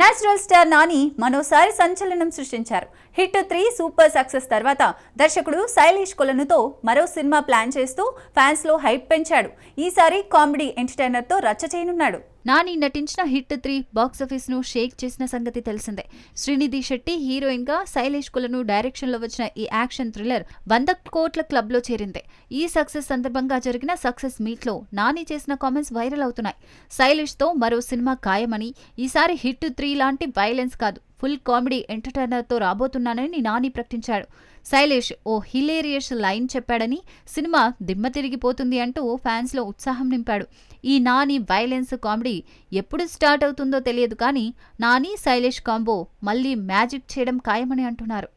Natural star Nani మరోసారి సంచలనం సృష్టించారు. హిట్ త్రీ సూపర్ సక్సెస్ తర్వాత దర్శకుడు శైలేష్ కొలనుతో మరో సినిమా ప్లాన్ చేస్తూ ఫ్యాన్స్లో హైప్ పెంచాడు. ఈసారి కామెడీ ఎంటర్టైనర్తో రచ్చ చేయనున్నాడు. నాని నటించిన హిట్ త్రీ బాక్సాఫీస్ను షేక్ చేసిన సంగతి తెలిసిందే. శ్రీనిధి శెట్టి హీరోయిన్గా శైలేష్ కులను డైరెక్షన్లో వచ్చిన ఈ యాక్షన్ థ్రిల్లర్ వంద కోట్ల క్లబ్లో చేరింది. ఈ సక్సెస్ సందర్భంగా జరిగిన సక్సెస్ మీట్లో నాని చేసిన కామెంట్స్ వైరల్ అవుతున్నాయి. శైలేష్తో మరో సినిమా ఖాయమని ఈసారి హిట్ త్రీ లాంటి వైలెన్స్ కాదు. ఫుల్ కామెడీ ఎంటర్టైనర్తో రాబోతున్నానని నాని ప్రకటించాడు. శైలేష్ ఓ హిలేరియస్ లైన్ చెప్పాడని సినిమా దిమ్మ తిరిగిపోతుంది అంటూ ఫ్యాన్స్లో ఉత్సాహం నింపాడు. ఈ నాని వైలెన్స్ కామెడీ ఎప్పుడు స్టార్ట్ అవుతుందో తెలియదు కానీ నాని శైలేష్ కాంబో మళ్ళీ మ్యాజిక్ చేయడం ఖాయమని అంటున్నారు.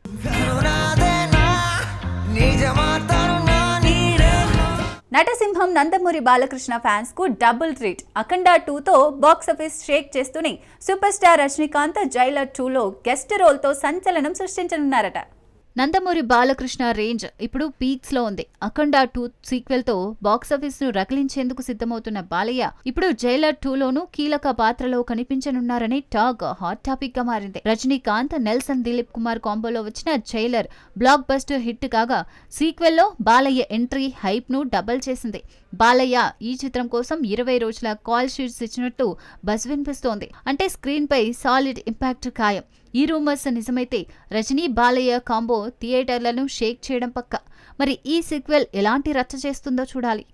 నటసింహం నందమూరి బాలకృష్ణ ఫ్యాన్స్కు డబుల్ ట్రీట్. అఖండ టూతో బాక్సాఫీస్ షేక్ చేస్తూనే సూపర్ స్టార్ రజనీకాంత్ జైలర్ టూలో గెస్ట్ రోల్తో సంచలనం సృష్టించనున్నారట. నందమూరి బాలకృష్ణ రేంజ్ ఇప్పుడు పీక్స్లో ఉంది. అఖండ టూ సీక్వెల్తో బాక్సాఫీస్ను రగిలించేందుకు సిద్ధమవుతున్న బాలయ్య ఇప్పుడు జైలర్ టూలోనూ కీలక పాత్రలో కనిపించనున్నారని టాక్ హాట్ టాపిక్గా మారింది. రజనీకాంత్ నెల్సన్ దిలీప్ కుమార్ కాంబోలో వచ్చిన జైలర్ బ్లాక్ బస్టర్ హిట్ కాగా సీక్వెల్లో బాలయ్య ఎంట్రీ హైప్ను డబల్ చేసింది. బాలయ్య ఈ చిత్రం కోసం ఇరవై రోజుల కాల్ షీట్స్ ఇచ్చినట్టు బస్ వినిపిస్తోంది. అంటే స్క్రీన్ పై సాలిడ్ ఇంపాక్ట్ ఖాయం. ఈ రూమర్స్ నిజమైతే రజనీ బాలయ్య కాంబో థియేటర్లను షేక్ చేయడం పక్క. మరి ఈ సిక్వెల్ ఎలాంటి రచ్చ చేస్తుందో చూడాలి.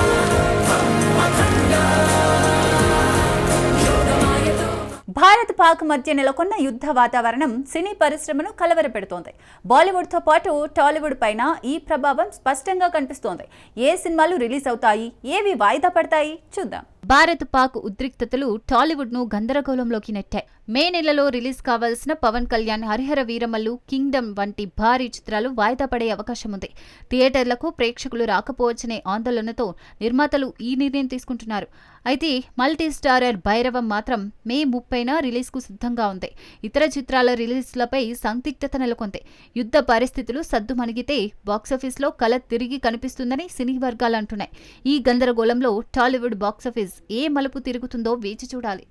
భారత్ పాక్ మధ్య నెలకొన్న యుద్ధ వాతావరణం సినీ పరిశ్రమను కలవరపెడుతోంది. బాలీవుడ్తో పాటు టాలీవుడ్ పైన ఈ ప్రభావం స్పష్టంగా కనిపిస్తోంది. ఏ సినిమాలు రిలీజ్ అవుతాయి? ఏవి వాయిదా పడతాయి? చూద్దాం. భారత్ పాక్ ఉద్రిక్తతలు టాలీవుడ్ను గందరగోళంలోకి నెట్టాయి. మే నెలలో రిలీజ్ కావాల్సిన పవన్ కళ్యాణ్ హరిహర వీరమల్లు కింగ్డమ్ వంటి భారీ చిత్రాలు వాయిదా పడే అవకాశం ఉంది. థియేటర్లకు ప్రేక్షకులు రాకపోవచ్చనే ఆందోళనతో నిర్మాతలు ఈ నిర్ణయం తీసుకుంటున్నారు. అయితే మల్టీ స్టారర్ భైరవం మాత్రం మే ముప్పైన రిలీజ్కు సిద్ధంగా ఉంది. ఇతర చిత్రాల రిలీజ్లపై సందిగ్ధత నెలకొంది. యుద్ధ పరిస్థితులు సద్దుమణిగితే బాక్సాఫీస్లో కల తిరిగి కనిపిస్తుందని సినీ వర్గాలు అంటున్నాయి. ఈ గందరగోళంలో టాలీవుడ్ బాక్సాఫీస్ ఏ మలుపు తిరుగుతుందో వేచి చూడాలి.